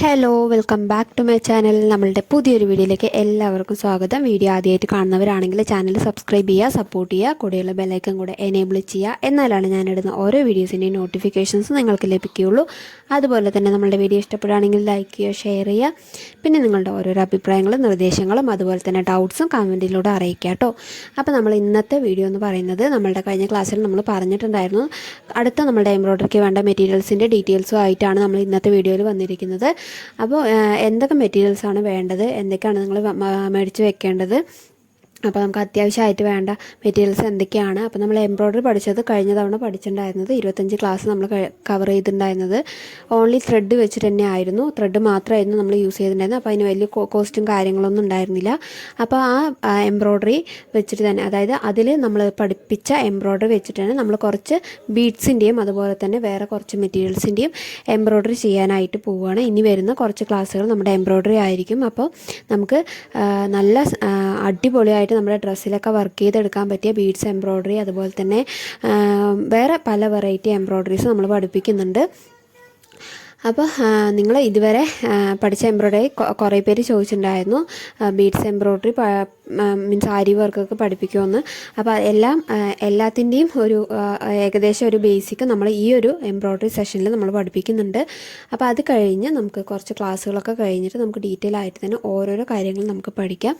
Hello welcome back to my channel നമ്മളുടെ പുതിയൊരു വീഡിയോയിലേക്ക് എല്ലാവർക്കും സ്വാഗതം. വീഡിയോ ആദ്യമായിട്ട് കാണുന്നവരാണെങ്കിൽ ചാനൽ സബ്സ്ക്രൈബ് ചെയ്യുക സപ്പോർട്ട് ചെയ്യുക കൂടെയുള്ള ബെല്ലൈക്കൻ കൂടെ എനേബിൾ ചെയ്യുക. എന്നാലാണ് ഞാനിടുന്ന ഓരോ വീഡിയോസിന്റെയും നോട്ടിഫിക്കേഷൻസ് നിങ്ങൾക്ക് ലഭിക്കുകയുള്ളൂ. അതുപോലെ തന്നെ നമ്മളുടെ വീഡിയോ ഇഷ്ടപ്പെടുകയാണെങ്കിൽ ലൈക്ക് ചെയ്യുക ഷെയർ ചെയ്യുക. പിന്നെ നിങ്ങളുടെ ഓരോരോ അഭിപ്രായങ്ങളും നിർദ്ദേശങ്ങളും അതുപോലെ തന്നെ ഡൗട്ട്സും കമന്റിലൂടെ അറിയിക്കുക കേട്ടോ. അപ്പോൾ നമ്മൾ ഇന്നത്തെ വീഡിയോ എന്ന് പറയുന്നത് നമ്മളുടെ കഴിഞ്ഞ ക്ലാസ്സിൽ നമ്മൾ പറഞ്ഞിട്ടുണ്ടായിരുന്നു. അടുത്ത നമ്മുടെ എംബ്രോയ്ഡറിക്ക് വേണ്ട മെറ്റീരിയൽസിന്റെ ഡീറ്റെയിൽസും ആയിട്ടാണ് നമ്മൾ ഇന്നത്തെ വീഡിയോയിൽ വന്നിരിക്കുന്നത്. അപ്പോൾ എന്തൊക്കെ മെറ്റീരിയൽസാണ് വേണ്ടത്? എന്തൊക്കെയാണ് നിങ്ങൾ മേടിച്ച് വെക്കേണ്ടത്? അപ്പോൾ നമുക്ക് അത്യാവശ്യമായിട്ട് വേണ്ട മെറ്റീരിയൽസ് എന്തൊക്കെയാണ്? അപ്പോൾ നമ്മൾ എംബ്രോയ്ഡറി പഠിച്ചത് കഴിഞ്ഞ തവണ പഠിച്ചിട്ടുണ്ടായിരുന്നത് ഇരുപത്തഞ്ച് ക്ലാസ് നമ്മൾ കവർ ചെയ്തിട്ടുണ്ടായിരുന്നത്. ഓൺലി ത്രെഡ് വെച്ചിട്ട് തന്നെ ആയിരുന്നു. ത്രെഡ് മാത്രമായിരുന്നു നമ്മൾ യൂസ് ചെയ്തിട്ടുണ്ടായിരുന്നത്. അപ്പോൾ അതിന് വലിയ കോസ്റ്റും കാര്യങ്ങളൊന്നും ഉണ്ടായിരുന്നില്ല. അപ്പോൾ ആ എംബ്രോയ്ഡറി വെച്ചിട്ട് തന്നെ അതായത് അതിൽ നമ്മൾ പഠിപ്പിച്ച എംബ്രോയ്ഡറി വെച്ചിട്ട് തന്നെ നമ്മൾ കുറച്ച് ബീഡ്സിന്റെയും അതുപോലെ തന്നെ വേറെ കുറച്ച് മെറ്റീരിയൽസിന്റെയും എംബ്രോയ്ഡറി ചെയ്യാനായിട്ട് പോവുകയാണ്. ഇനി വരുന്ന കുറച്ച് ക്ലാസ്സുകൾ നമ്മുടെ എംബ്രോയ്ഡറി ആയിരിക്കും. അപ്പോൾ നമുക്ക് നല്ല അടിപൊളിയായിട്ട് നമ്മുടെ ഡ്രസ്സിലൊക്കെ വർക്ക് ചെയ്തെടുക്കാൻ പറ്റിയ ബീഡ്സ് എംബ്രോയ്ഡറി അതുപോലെ തന്നെ വേറെ പല വെറൈറ്റി എംബ്രോയ്ഡറീസ് നമ്മൾ പഠിപ്പിക്കുന്നുണ്ട്. അപ്പോൾ നിങ്ങൾ ഇതുവരെ പഠിച്ച എംബ്രോയ്ഡറി കുറേ പേര് ചോദിച്ചിട്ടുണ്ടായിരുന്നു. ബീഡ്സ് എംബ്രോയ്ഡറി മീൻസ് ആരി വർക്കൊക്കെ പഠിപ്പിക്കുമെന്ന് അപ്പോൾ എല്ലാം എല്ലാത്തിന്റെയും ഒരു ഏകദേശം ഒരു ബേസിക് നമ്മൾ ഈ ഒരു എംബ്രോയ്ഡറി സെഷനിൽ നമ്മൾ പഠിപ്പിക്കുന്നുണ്ട്. അപ്പോൾ അത് കഴിഞ്ഞ് നമുക്ക് കുറച്ച് ക്ലാസ്സുകളൊക്കെ കഴിഞ്ഞിട്ട് നമുക്ക് ഡീറ്റെയിൽ ആയിട്ട് തന്നെ ഓരോരോ കാര്യങ്ങൾ നമുക്ക് പഠിക്കാം.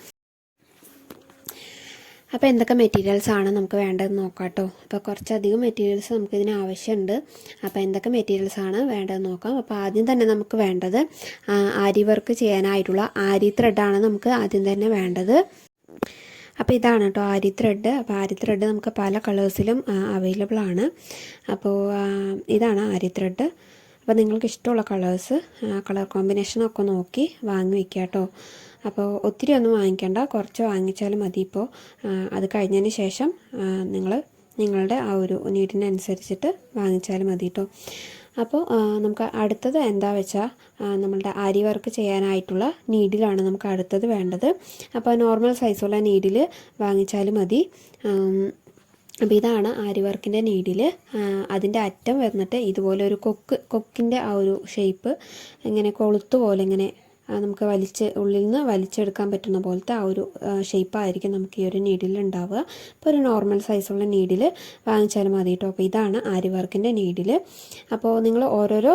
അപ്പോൾ എന്തൊക്കെ മെറ്റീരിയൽസ് ആണ് നമുക്ക് വേണ്ടതെന്ന് നോക്കാം കേട്ടോ അപ്പോൾ കുറച്ചധികം മെറ്റീരിയൽസ് നമുക്കിതിന് ആവശ്യമുണ്ട്. അപ്പോൾ എന്തൊക്കെ മെറ്റീരിയൽസ് ആണ് വേണ്ടതെന്ന് നോക്കാം. അപ്പോൾ ആദ്യം തന്നെ നമുക്ക് വേണ്ടത് ആരി വർക്ക് ചെയ്യാനായിട്ടുള്ള ആരി ത്രെഡാണ് നമുക്ക് ആദ്യം തന്നെ വേണ്ടത്. അപ്പോൾ ഇതാണ് കേട്ടോ ആരി ത്രെഡ് അപ്പോൾ ആരി ത്രെഡ് നമുക്ക് പല കളേഴ്സിലും അവൈലബിൾ ആണ്. അപ്പോൾ ഇതാണ് ആരി ത്രെഡ് അപ്പോൾ നിങ്ങൾക്ക് ഇഷ്ടമുള്ള കളേഴ്സ് കളർ കോമ്പിനേഷനൊക്കെ നോക്കി വാങ്ങി വയ്ക്കുക കേട്ടോ അപ്പോൾ ഒത്തിരി ഒന്നും വാങ്ങിക്കേണ്ട. കുറച്ച് വാങ്ങിച്ചാലും മതി ഇപ്പോൾ അത് കഴിഞ്ഞതിന് ശേഷം നിങ്ങൾ നിങ്ങളുടെ ആ ഒരു നീഡിനനുസരിച്ചിട്ട് വാങ്ങിച്ചാലും മതി കേട്ടോ അപ്പോൾ നമുക്ക് അടുത്തത് എന്താ വെച്ചാൽ നമ്മളുടെ അരി വർക്ക് ചെയ്യാനായിട്ടുള്ള നീഡിലാണ് നമുക്ക് അടുത്തത് വേണ്ടത്. അപ്പോൾ നോർമൽ സൈസുള്ള നീഡിൽ വാങ്ങിച്ചാലും മതി. അപ്പോൾ ഇതാണ് ആരി വർക്കിന്റെ നീഡിൽ അതിന്റെ അറ്റം വന്നിട്ട് ഇതുപോലെ ഒരു കൊക്ക് കൊക്കിന്റെ ആ ഒരു ഷേപ്പ് ഇങ്ങനെ കൊളുത്ത് പോലെ ഇങ്ങനെ നമുക്ക് വലിച്ച് ഉള്ളിൽ നിന്ന് വലിച്ചെടുക്കാൻ പറ്റുന്ന പോലത്തെ ആ ഒരു ഷേപ്പായിരിക്കും നമുക്ക് ഈ ഒരു നീഡിൽ ഉണ്ടാവുക അപ്പോൾ ഒരു നോർമൽ സൈസുള്ള നീഡിൽ വാങ്ങിച്ചാലും മതി കേട്ടോ അപ്പോൾ ഇതാണ് ആരി വർക്കിന്റെ നീഡിൽ അപ്പോൾ നിങ്ങൾ ഓരോരോ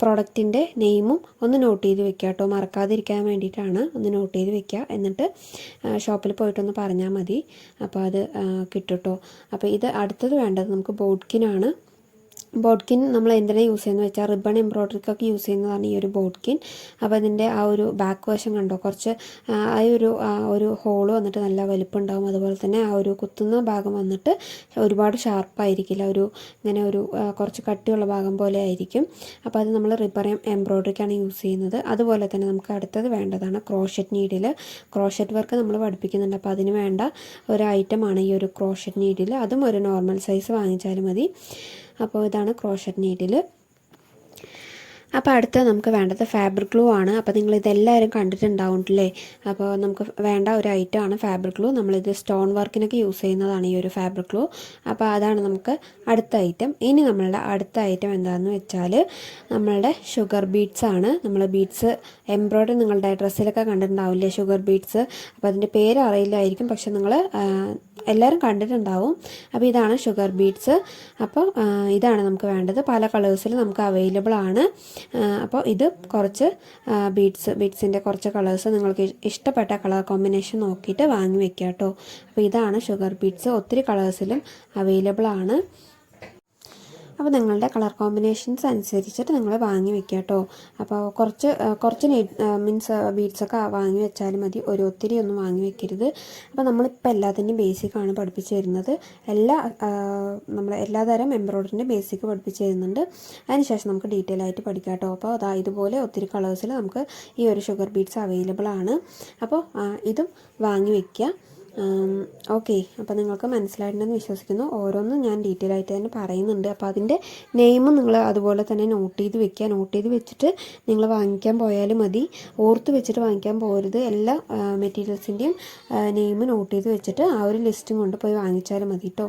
പ്രോഡക്റ്റിന്റെ നെയിമും ഒന്ന് നോട്ട് ചെയ്ത് വെക്കുക കേട്ടോ മറക്കാതിരിക്കാൻ വേണ്ടിയിട്ടാണ് ഒന്ന് നോട്ട് ചെയ്ത് വെക്കുക. എന്നിട്ട് ഷോപ്പിൽ പോയിട്ടൊന്ന് പറഞ്ഞാൽ മതി. അപ്പോൾ അത് കിട്ടും കേട്ടോ അപ്പോൾ ഇത് അടുത്തത് വേണ്ടത് നമുക്ക് ബോഡ്കിനാണ് ബോഡ്കിൻ നമ്മൾ എന്തിനാണ് യൂസ് ചെയ്യുന്നത് വെച്ചാൽ റിബൺ എംബ്രോയ്ഡറിക്കൊക്കെ യൂസ് ചെയ്യുന്നതാണ് ഈ ഒരു ബോഡ്കിൻ അപ്പോൾ അതിന്റെ ആ ഒരു ബാക്ക് വശം കണ്ടോ? കുറച്ച് ആ ഒരു ആ ഒരു ഹോൾ വന്നിട്ട് നല്ല വലിപ്പം ഉണ്ടാവും അതുപോലെ തന്നെ ആ ഒരു കുത്തുന്ന ഭാഗം വന്നിട്ട് ഒരുപാട് ഷാർപ്പായിരിക്കില്ല ഒരു ഇങ്ങനെ ഒരു കുറച്ച് കട്ടിയുള്ള ഭാഗം പോലെ ആയിരിക്കും. അപ്പോൾ അത് നമ്മൾ റിബർ എംബ്രോയ്ഡറിക്കാണ് യൂസ് ചെയ്യുന്നത്. അതുപോലെ തന്നെ നമുക്ക് അടുത്തത് വേണ്ടതാണ് ക്രോഷറ്റ് നീഡിൽ. ക്രോഷറ്റ് വർക്ക് നമ്മൾ പഠിപ്പിക്കുന്നുണ്ട്. അപ്പോൾ അതിന് വേണ്ട ഒരു ഐറ്റമാണ് ഈ ഒരു ക്രോഷറ്റ് നീഡിൽ. അതും ഒരു നോർമൽ സൈസ് വാങ്ങിച്ചാലും മതി. അപ്പോൾ ഇതാണ് ക്രോഷറ്റ് നീഡിൽ. അപ്പോൾ അടുത്ത നമുക്ക് വേണ്ടത് ഫാബ്രിക് ഗ്ലൂ ആണ്. അപ്പോൾ നിങ്ങൾ ഇതെല്ലാവരും കണ്ടിട്ടുണ്ടാവുന്നില്ലേ അപ്പോൾ നമുക്ക് വേണ്ട ഒരു ഐറ്റം ആണ് ഫാബ്രിക് ഗ്ലൂ നമ്മളിത് സ്റ്റോൺ വർക്കിനൊക്കെ യൂസ് ചെയ്യുന്നതാണ് ഈ ഒരു ഫാബ്രിക് ഗ്ലൂ അപ്പോൾ അതാണ് നമുക്ക് അടുത്ത ഐറ്റം ഇനി നമ്മളുടെ അടുത്ത ഐറ്റം എന്താണെന്ന് വെച്ചാൽ നമ്മളുടെ ഷുഗർ ബീഡ്സ് ആണ്. നമ്മൾ ബീഡ്സ് എംബ്രോയ്ഡറി നിങ്ങളുടെ ഡ്രസ്സിലൊക്കെ കണ്ടിട്ടുണ്ടാവില്ലേ? ഷുഗർ ബീഡ്സ് അപ്പോൾ അതിന്റെ പേര് അറിയില്ലായിരിക്കും. പക്ഷെ നിങ്ങൾ എല്ലാവരും കണ്ടിട്ടുണ്ടാവും. അപ്പോൾ ഇതാണ് ഷുഗർ ബീഡ്സ് അപ്പോൾ ഇതാണ് നമുക്ക് വേണ്ടത്. പല കളേഴ്സിൽ നമുക്ക് അവൈലബിൾ ആണ്. അപ്പോൾ ഇത് കുറച്ച് ബീഡ്സ് ബീഡ്സിന്റെ കുറച്ച് കളേഴ്സ് നിങ്ങൾക്ക് ഇഷ്ടപ്പെട്ട കളർ കോമ്പിനേഷൻ നോക്കിയിട്ട് വാങ്ങി വെക്കുക കേട്ടോ അപ്പോൾ ഇതാണ് ഷുഗർ ബീഡ്സ് ഒത്തിരി കളേഴ്സിലും അവൈലബിൾ ആണ്. അപ്പോൾ നിങ്ങളുടെ കളർ കോമ്പിനേഷൻസ് അനുസരിച്ചിട്ട് നിങ്ങൾ വാങ്ങി വെക്കുക കേട്ടോ അപ്പോൾ കുറച്ച് കുറച്ച് മീൻസ് ബീഡ്സൊക്കെ വാങ്ങി വെച്ചാലും മതി. ഒരു ഒത്തിരി ഒന്നും വാങ്ങി വെക്കരുത്. അപ്പോൾ നമ്മളിപ്പോൾ എല്ലാത്തിന്റെയും ബേസിക്കാണ് പഠിപ്പിച്ച് തരുന്നത്. എല്ലാ നമ്മൾ എല്ലാതരം എംബ്രോയ്ഡറിന്റെ ബേസിക് പഠിപ്പിച്ച് തരുന്നുണ്ട്. അതിനുശേഷം നമുക്ക് ഡീറ്റെയിൽ ആയിട്ട് പഠിക്കാം കേട്ടോ അപ്പോൾ അതാ ഇതുപോലെ ഒത്തിരി കളേഴ്സിൽ നമുക്ക് ഈ ഒരു ഷുഗർ ബീഡ്സ് അവൈലബിൾ ആണ്. അപ്പോൾ ഇതും വാങ്ങി വെക്കുക. ഓക്കെ അപ്പോൾ നിങ്ങൾക്ക് മനസ്സിലായിട്ടുണ്ടെന്ന് വിശ്വസിക്കുന്നു. ഓരോന്നും ഞാൻ ഡീറ്റെയിൽ ആയിട്ട് തന്നെ പറയുന്നുണ്ട്. അപ്പോൾ അതിന്റെ നെയിമും നിങ്ങൾ അതുപോലെ തന്നെ നോട്ട് ചെയ്ത് വെക്കുക. നോട്ട് ചെയ്ത് വെച്ചിട്ട് നിങ്ങൾ വാങ്ങിക്കാൻ പോയാൽ മതി. ഓർത്ത് വെച്ചിട്ട് വാങ്ങിക്കാൻ പോകരുത് എല്ലാ മെറ്റീരിയൽസിന്റെയും നെയിം നോട്ട് ചെയ്ത് വെച്ചിട്ട് ആ ഒരു ലിസ്റ്റും കൊണ്ട് പോയി വാങ്ങിച്ചാലും മതി കേട്ടോ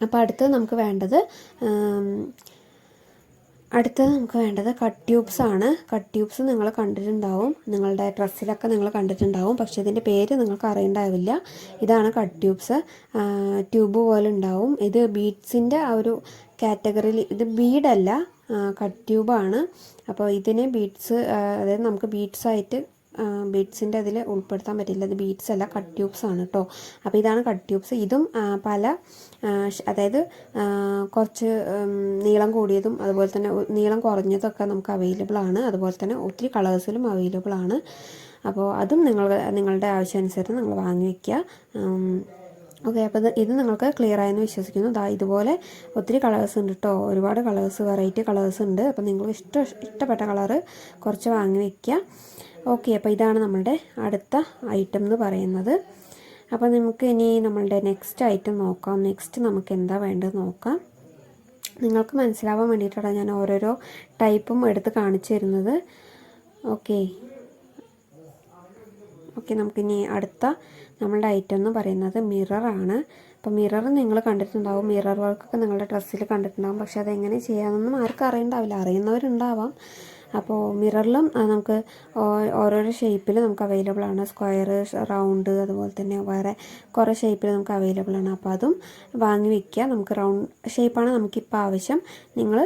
അപ്പോൾ അടുത്തത് നമുക്ക് വേണ്ടത് അടുത്തത് നമുക്ക് വേണ്ടത് കട്ട് ട്യൂബ്സ് ആണ്. കട്ട് ട്യൂബ്സ് നിങ്ങൾ കണ്ടിട്ടുണ്ടാവും. നിങ്ങളുടെ ഡ്രസ്സിലൊക്കെ നിങ്ങൾ കണ്ടിട്ടുണ്ടാവും. പക്ഷേ ഇതിന്റെ പേര് നിങ്ങൾക്ക് അറിയണ്ടാവില്ല. ഇതാണ് കട്ട് ട്യൂബ്സ് ട്യൂബ് പോലെ ഉണ്ടാവും. ഇത് ബീഡ്സിന്റെ ആ ഒരു കാറ്റഗറിയിൽ ഇത് ബീഡല്ല കട്ട് ട്യൂബാണ് അപ്പോൾ ഇതിനെ ബീഡ്സ് അതായത് നമുക്ക് ബീഡ്സ് ആയിട്ട് ബീഡ്സിന്റെ അതിൽ ഉൾപ്പെടുത്താൻ പറ്റില്ല. അത് ബീഡ്സ് അല്ല കട്ട് ട്യൂബ്സ് ആണ് കേട്ടോ അപ്പോൾ ഇതാണ് കട്ട് ട്യൂബ്സ്. ഇതും പല അതായത് കുറച്ച് നീളം കൂടിയതും അതുപോലെ തന്നെ നീളം കുറഞ്ഞതൊക്കെ നമുക്ക് അവൈലബിൾ ആണ്. അതുപോലെ തന്നെ ഒത്തിരി കളേഴ്സിലും അവൈലബിൾ ആണ്. അപ്പോൾ അതും നിങ്ങൾ നിങ്ങളുടെ ആവശ്യാനുസരണം നിങ്ങൾ വാങ്ങി വയ്ക്കുക ഓക്കെ അപ്പോൾ ഇത് നിങ്ങൾക്ക് ക്ലിയർ ആയെന്ന് വിശ്വസിക്കുന്നു. ദാ ഇതുപോലെ ഒത്തിരി കളേഴ്സ് ഉണ്ട് കേട്ടോ ഒരുപാട് കളേഴ്സ് വെറൈറ്റി കളേഴ്സ് ഉണ്ട്. അപ്പോൾ നിങ്ങൾക്ക് ഇഷ്ട ഇഷ്ടപ്പെട്ട കളറ് കുറച്ച് വാങ്ങി വയ്ക്കുക ഓക്കെ അപ്പോൾ ഇതാണ് നമ്മളുടെ അടുത്ത ഐറ്റം എന്ന് പറയുന്നത്. അപ്പോൾ നമുക്ക് ഇനി നമ്മളുടെ നെക്സ്റ്റ് ഐറ്റം നോക്കാം. നെക്സ്റ്റ് നമുക്ക് എന്താ വേണ്ടത് നോക്കാം. നിങ്ങൾക്ക് മനസ്സിലാവാൻ വേണ്ടിയിട്ടാണ് ഞാൻ ഓരോരോ ടൈപ്പും എടുത്ത് കാണിച്ചു തരുന്നത്. ഓക്കെ. ഓക്കെ നമുക്കിനി അടുത്ത നമ്മളുടെ ഐറ്റം എന്ന് പറയുന്നത് മിററാണ് അപ്പോൾ മിറർ നിങ്ങൾ കണ്ടിട്ടുണ്ടാവും. മിറർ വർക്കൊക്കെ നിങ്ങളുടെ ഡ്രസ്സിൽ കണ്ടിട്ടുണ്ടാവും. പക്ഷേ അതെങ്ങനെ ചെയ്യാമെന്നൊന്നും ആർക്കും അറിയണ്ടാവില്ല. അറിയുന്നവരുണ്ടാവാം. അപ്പോൾ മിററിലും നമുക്ക് ഓരോരോ ഷേപ്പിൽ നമുക്ക് അവൈലബിൾ ആണ്. സ്ക്വയർ റൗണ്ട് അതുപോലെ തന്നെ വേറെ കുറേ ഷേപ്പിൽ നമുക്ക് അവൈലബിൾ ആണ്. അപ്പോൾ അതും വാങ്ങി വയ്ക്കുക നമുക്ക് റൗണ്ട് ഷേപ്പാണ് നമുക്കിപ്പോൾ ആവശ്യം. നിങ്ങൾ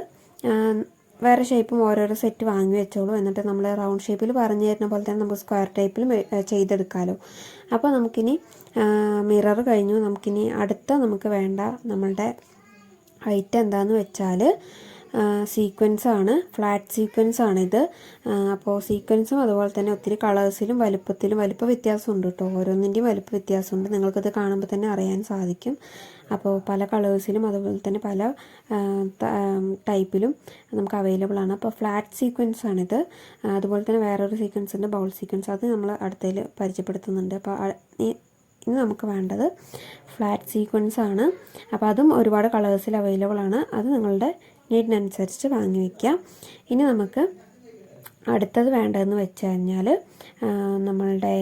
വേറെ ഷേപ്പും ഓരോരോ സെറ്റ് വാങ്ങി വെച്ചോളൂ. എന്നിട്ട് നമ്മൾ റൗണ്ട് ഷേപ്പിൽ പറഞ്ഞു തരുന്ന പോലെ തന്നെ നമുക്ക് സ്ക്വയർ ടൈപ്പിലും ചെയ്തെടുക്കാമല്ലോ അപ്പോൾ നമുക്കിനി മിറർ കഴിഞ്ഞു. നമുക്കിനി അടുത്ത നമുക്ക് വേണ്ട നമ്മളുടെ ഹൈറ്റ് എന്താണെന്ന് വെച്ചാൽ സീക്വൻസ് ആണ്. ഫ്ലാറ്റ് സീക്വൻസ് ആണ് ഇത് അപ്പോൾ സീക്വൻസും അതുപോലെ തന്നെ ഒത്തിരി കളേഴ്സിലും വലുപ്പത്തിലും വലുപ്പ വ്യത്യാസമുണ്ട് കേട്ടോ ഓരോന്നിന്റെയും വലുപ്പ വ്യത്യാസമുണ്ട്. നിങ്ങൾക്കത് കാണുമ്പോൾ തന്നെ അറിയാൻ സാധിക്കും. അപ്പോൾ പല കളേഴ്സിലും അതുപോലെ തന്നെ പല ടൈപ്പിലും നമുക്ക് അവൈലബിൾ ആണ്. അപ്പോൾ ഫ്ലാറ്റ് സീക്വൻസ് ആണിത്. അതുപോലെ തന്നെ വേറൊരു സീക്വൻസ് ഉണ്ട്. ബൗൾ സീക്വൻസ് അത് നമ്മൾ അടുത്തതിൽ പരിചയപ്പെടുത്തുന്നുണ്ട്. അപ്പോൾ ഇനി നമുക്ക് വേണ്ടത് ഫ്ലാറ്റ് സീക്വൻസ് ആണ്. അപ്പോൾ അതും ഒരുപാട് കളേഴ്സിൽ അവൈലബിൾ ആണ്. അത് നിങ്ങളുടെ നീഡിനനുസരിച്ച് വാങ്ങി വയ്ക്കുക ഇനി നമുക്ക് അടുത്തത് വേണ്ടതെന്ന് വെച്ച് കഴിഞ്ഞാൽ നമ്മളുടെ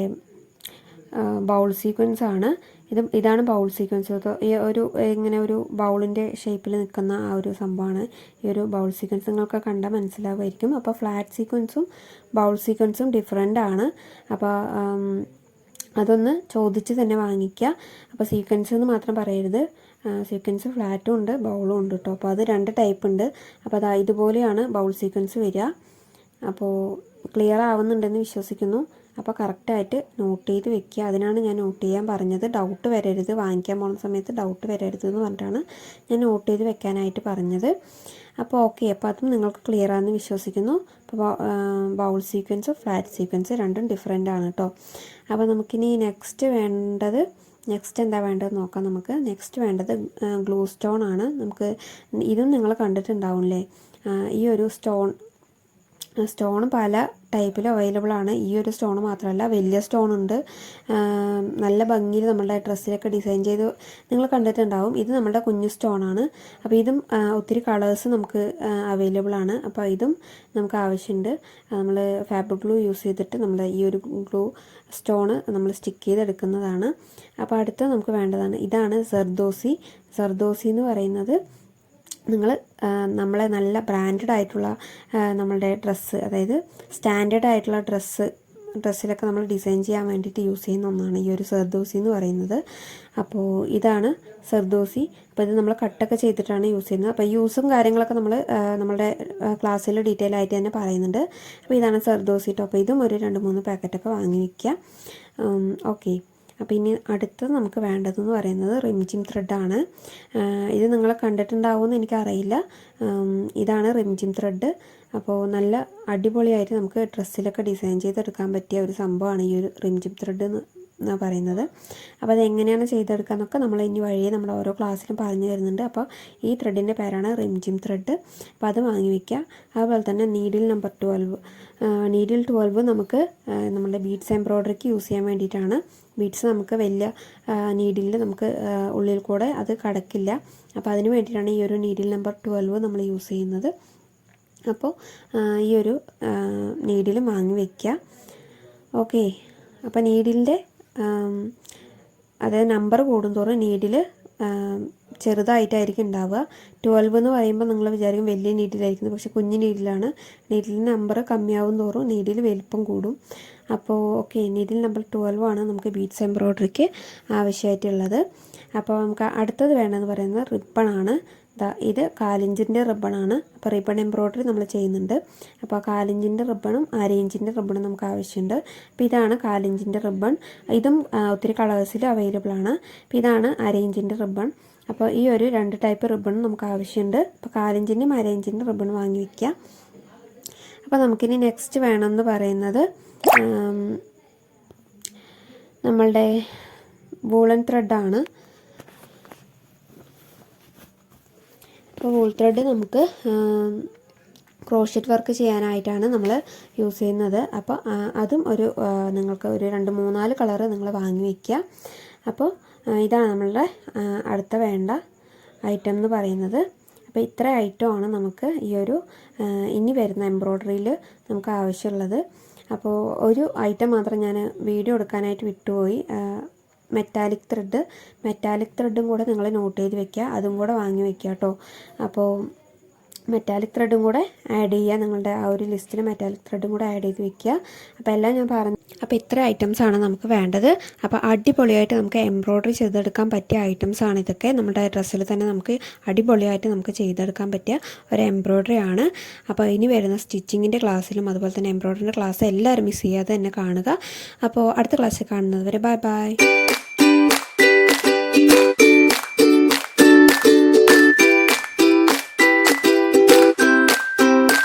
ബൗൾ സീക്വൻസ് ആണ്. ഇത് ഇതാണ് ബൗൾ സീക്വൻസ്. ഈ ഒരു ഇങ്ങനെ ഒരു ബൗളിന്റെ ഷേപ്പിൽ നിൽക്കുന്ന ആ ഒരു സംഭവമാണ്. ഈ ഒരു ബൗൾ സീക്വൻസ് നിങ്ങൾക്ക് കണ്ടാൽ മനസ്സിലാവുമായിരിക്കും. അപ്പോൾ ഫ്ലാറ്റ് സീക്വൻസും ബൗൾ സീക്വൻസും ഡിഫറെന്റ് ആണ്. അപ്പോൾ അതൊന്ന് ചോദിച്ച് തന്നെ വാങ്ങിക്കുക. അപ്പോൾ സീക്വൻസ് എന്ന് മാത്രം പറയരുത്. സീക്വൻസ് ഫ്ലാറ്റും ഉണ്ട് ബൗളും ഉണ്ട് കേട്ടോ അപ്പോൾ അത് രണ്ട് ടൈപ്പ് ഉണ്ട്. അപ്പോൾ അതാ ഇതുപോലെയാണ് ബൗൾ സീക്വൻസ് വരിക. അപ്പോൾ ക്ലിയർ ആവുന്നുണ്ടെന്ന് വിശ്വസിക്കുന്നു. അപ്പോൾ കറക്റ്റായിട്ട് നോട്ട് ചെയ്ത് വെക്കുക. അതിനാണ് ഞാൻ നോട്ട് ചെയ്യാൻ പറഞ്ഞത്. ഡൗട്ട് വരരുത്. വാങ്ങിക്കാൻ പോകുന്ന സമയത്ത് ഡൗട്ട് വരരുത് എന്ന് പറഞ്ഞിട്ടാണ് ഞാൻ നോട്ട് ചെയ്ത് വെക്കാനായിട്ട് പറഞ്ഞത്. അപ്പോൾ ഓക്കെ അപ്പോൾ അതും നിങ്ങൾക്ക് ക്ലിയർ ആണെന്ന് വിശ്വസിക്കുന്നു. അപ്പോൾ ബൗൾ സീക്വൻസ് ഫ്ലാറ്റ് സീക്വൻസ് രണ്ടും ഡിഫറെന്റ് ആണ് കേട്ടോ അപ്പോൾ നമുക്കിനി നെക്സ്റ്റ് വേണ്ടത് നെക്സ്റ്റ് എന്താ വേണ്ടതെന്ന് നോക്കാം നമുക്ക്. നെക്സ്റ്റ് വേണ്ടത് ഗ്ലൂ സ്റ്റോൺ ആണ്. നമുക്ക് ഇതും നിങ്ങൾ കണ്ടിട്ടുണ്ടാവില്ലേ ഈ ഒരു സ്റ്റോൺ സ്റ്റോൺ പല ടൈപ്പിൽ അവൈലബിൾ ആണ്. ഈ ഒരു സ്റ്റോൺ മാത്രമല്ല വലിയ സ്റ്റോൺ ഉണ്ട്. നല്ല ഭംഗിയിൽ നമ്മളുടെ ഡ്രസ്സിലൊക്കെ ഡിസൈൻ ചെയ്ത് നിങ്ങൾ കണ്ടിട്ടുണ്ടാവും. ഇത് നമ്മുടെ കുഞ്ഞു സ്റ്റോൺ ആണ്. അപ്പോൾ ഇതും ഒത്തിരി കളേഴ്സ് നമുക്ക് അവൈലബിൾ ആണ്. അപ്പോൾ ഇതും നമുക്ക് ആവശ്യമുണ്ട്. നമ്മൾ ഫാബ്രിക് ഗ്ലൂ യൂസ് ചെയ്തിട്ട് നമ്മൾ ഈ ഒരു ഗ്ലൂ സ്റ്റോൺ നമ്മൾ സ്റ്റിക്ക് ചെയ്തെടുക്കുന്നതാണ്. അപ്പോൾ അടുത്ത നമുക്ക് വേണ്ടതാണ്. ഇതാണ് സർദോസി. സർദോസി എന്ന് പറയുന്നത് നിങ്ങൾ നമ്മളെ നല്ല ബ്രാൻഡഡ് ആയിട്ടുള്ള നമ്മളുടെ ഡ്രസ്സ് അതായത് സ്റ്റാൻഡേർഡ് ആയിട്ടുള്ള ഡ്രസ്സ് ഡ്രസ്സിലൊക്കെ നമ്മൾ ഡിസൈൻ ചെയ്യാൻ വേണ്ടിയിട്ട് യൂസ് ചെയ്യുന്ന ഒന്നാണ് ഈ ഒരു സർദോസി എന്ന് പറയുന്നത്. അപ്പോൾ ഇതാണ് സർദോസി. അപ്പോൾ ഇത് നമ്മൾ കട്ടൊക്കെ ചെയ്തിട്ടാണ് യൂസ് ചെയ്യുന്നത്. അപ്പോൾ യൂസും കാര്യങ്ങളൊക്കെ നമ്മൾ നമ്മുടെ ക്ലാസ്സിൽ ഡീറ്റെയിൽ ആയിട്ട് തന്നെ പറയുന്നുണ്ട്. അപ്പോൾ ഇതാണ് സർദോസി ടോപ്പ് ഇതും ഒരു രണ്ട് മൂന്ന് പാക്കറ്റൊക്കെ വാങ്ങി വയ്ക്കുക ഓക്കെ അപ്പോൾ ഇനി അടുത്തത് നമുക്ക് വേണ്ടതെന്ന് പറയുന്നത് റിംജിം ത്രെഡാണ്. ഇത് നിങ്ങൾ കണ്ടിട്ടുണ്ടാവുമെന്ന് എനിക്കറിയില്ല. ഇതാണ് റിംജിം ത്രെഡ്. അപ്പോൾ നല്ല അടിപൊളിയായിട്ട് നമുക്ക് ഡ്രസ്സിലൊക്കെ ഡിസൈൻ ചെയ്തെടുക്കാൻ പറ്റിയ ഒരു സംഭവമാണ് ഈ ഒരു റിംജിം ത്രെഡ് എന്നാ പറയുന്നത്. അപ്പോൾ അത് എങ്ങനെയാണ് ചെയ്തെടുക്കുക എന്നൊക്കെ നമ്മൾ ഇനി വഴിയെ നമ്മൾ ഓരോ ക്ലാസ്സിലും പറഞ്ഞു തരുന്നുണ്ട്. അപ്പോൾ ഈ ത്രെഡിന്റെ പേരാണ് റിംജിം ത്രെഡ് അപ്പോൾ അത് വാങ്ങി വയ്ക്കുക അതുപോലെ തന്നെ needle number twelve needle twelve നമുക്ക് നമ്മുടെ ബീഡ്സ് എംബ്രോയ്ഡറിക്ക് യൂസ് ചെയ്യാൻ വേണ്ടിയിട്ടാണ്. ബീഡ്സ് നമുക്ക് വലിയ നീഡിൽ നമുക്ക് ഉള്ളിൽ കൂടെ അത് കടക്കില്ല. അപ്പോൾ അതിന് വേണ്ടിയിട്ടാണ് ഈ ഒരു നീഡിൽ നമ്പർ ട്വൽവ് നമ്മൾ യൂസ് ചെയ്യുന്നത്. അപ്പോൾ ഈ ഒരു നീഡിൽ വാങ്ങി വയ്ക്കുക ഓക്കെ അപ്പോൾ നീഡിലിന്റെ അതായത് നമ്പർ കൂടുന്തോറും നീഡിൽ ചെറുതായിട്ടായിരിക്കും ഉണ്ടാവുക ട്വൽവ് എന്ന് പറയുമ്പോൾ നിങ്ങൾ വിചാരിക്കും വലിയ നീഡിലായിരിക്കുന്നത് പക്ഷേ കുഞ്ഞു നീഡിലാണ് നീഡിലിന്റെ നമ്പർ കമ്മിയാവും തോറും നീഡിൽ വലിപ്പം കൂടും. അപ്പോൾ ഓക്കെ നീഡിൽ നമ്പർ ട്വൽവ് ആണ് നമുക്ക് ബീഡ്സ് എംബ്രോയ്ഡറിക്ക് ആവശ്യമായിട്ടുള്ളത് അപ്പോൾ നമുക്ക് അടുത്തത് വേണമെന്ന് പറയുന്നത് റിപ്പൺ ദാ ഇത് കാലിഞ്ചിന്റെ റിബണാണ്. അപ്പോൾ റിബൺ എംബ്രോയ്ഡറി നമ്മൾ ചെയ്യുന്നുണ്ട്. അപ്പോൾ കാലിഞ്ചിന്റെ റിബണും അരയിഞ്ചിന്റെ റിബണും നമുക്ക് ആവശ്യമുണ്ട്. അപ്പോൾ ഇതാണ് കാലിഞ്ചിന്റെ റിബൺ. ഇതും ഒത്തിരി കളേഴ്സിൽ അവൈലബിൾ ആണ്. അപ്പോൾ ഇതാണ് അരയിഞ്ചിന്റെ റിബൺ. അപ്പോൾ ഈ ഒരു രണ്ട് ടൈപ്പ് റിബണും നമുക്ക് ആവശ്യമുണ്ട്. അപ്പോൾ കാലിഞ്ചിന്റെയും അരയിഞ്ചിന്റെ റിബൺ വാങ്ങി വയ്ക്കുക അപ്പോൾ നമുക്കിനി നെക്സ്റ്റ് വേണമെന്ന് പറയുന്നത് നമ്മളുടെ വൂളൻ ത്രെഡാണ്. അപ്പോൾ വൂൾ ത്രെഡ് നമുക്ക് ക്രോഷറ്റ് വർക്ക് ചെയ്യാനായിട്ടാണ് നമ്മൾ യൂസ് ചെയ്യുന്നത്. അപ്പോൾ അതും ഒരു നിങ്ങൾക്ക് ഒരു രണ്ട് മൂന്നാൽ കളറ് നിങ്ങൾ വാങ്ങി വയ്ക്കുക അപ്പോൾ ഇതാണ് നമ്മളുടെ അടുത്ത വേണ്ട ഐറ്റം എന്ന് പറയുന്നത്. അപ്പോൾ ഇത്ര ഐറ്റമാണ് നമുക്ക് ഈ ഒരു ഇനി വരുന്ന എംബ്രോയ്ഡറിയിൽ നമുക്ക് ആവശ്യമുള്ളത്. അപ്പോൾ ഒരു ഐറ്റം മാത്രം ഞാൻ വീഡിയോ എടുക്കാനായിട്ട് വിട്ടുപോയി. മെറ്റാലിക് ത്രെഡ് മെറ്റാലിക് ത്രെഡും കൂടെ നിങ്ങൾ നോട്ട് ചെയ്ത് വെക്കുക. അതും കൂടെ വാങ്ങി വെക്കുക കേട്ടോ അപ്പോൾ മെറ്റാലിക് ത്രെഡും കൂടെ ആഡ് ചെയ്യുക. നിങ്ങളുടെ ആ ഒരു ലിസ്റ്റിൽ മെറ്റാലിക് ത്രെഡും കൂടെ ആഡ് ചെയ്ത് വെക്കുക. അപ്പോൾ എല്ലാം ഞാൻ പറഞ്ഞു. അപ്പോൾ ഇത്ര ഐറ്റംസ് ആണ് നമുക്ക് വേണ്ടത്. അപ്പോൾ അടിപൊളിയായിട്ട് നമുക്ക് എംബ്രോയ്ഡറി ചെയ്തെടുക്കാൻ പറ്റിയ ഐറ്റംസ് ആണ് ഇതൊക്കെ. നമ്മുടെ ഡ്രസ്സിൽ തന്നെ നമുക്ക് അടിപൊളിയായിട്ട് നമുക്ക് ചെയ്തെടുക്കാൻ പറ്റിയ ഒരു എംബ്രോയ്ഡറി ആണ്. അപ്പോൾ ഇനി വരുന്ന സ്റ്റിച്ചിങ്ങിന്റെ ക്ലാസ്സിലും അതുപോലെ തന്നെ എംബ്രോയ്ഡറിന്റെ ക്ലാസ് എല്ലാവരും മിസ് ചെയ്യാതെ തന്നെ കാണുക. അപ്പോൾ അടുത്ത ക്ലാസ്സിൽ കാണുന്നത് വരെ ബൈ ബൈ Thank you.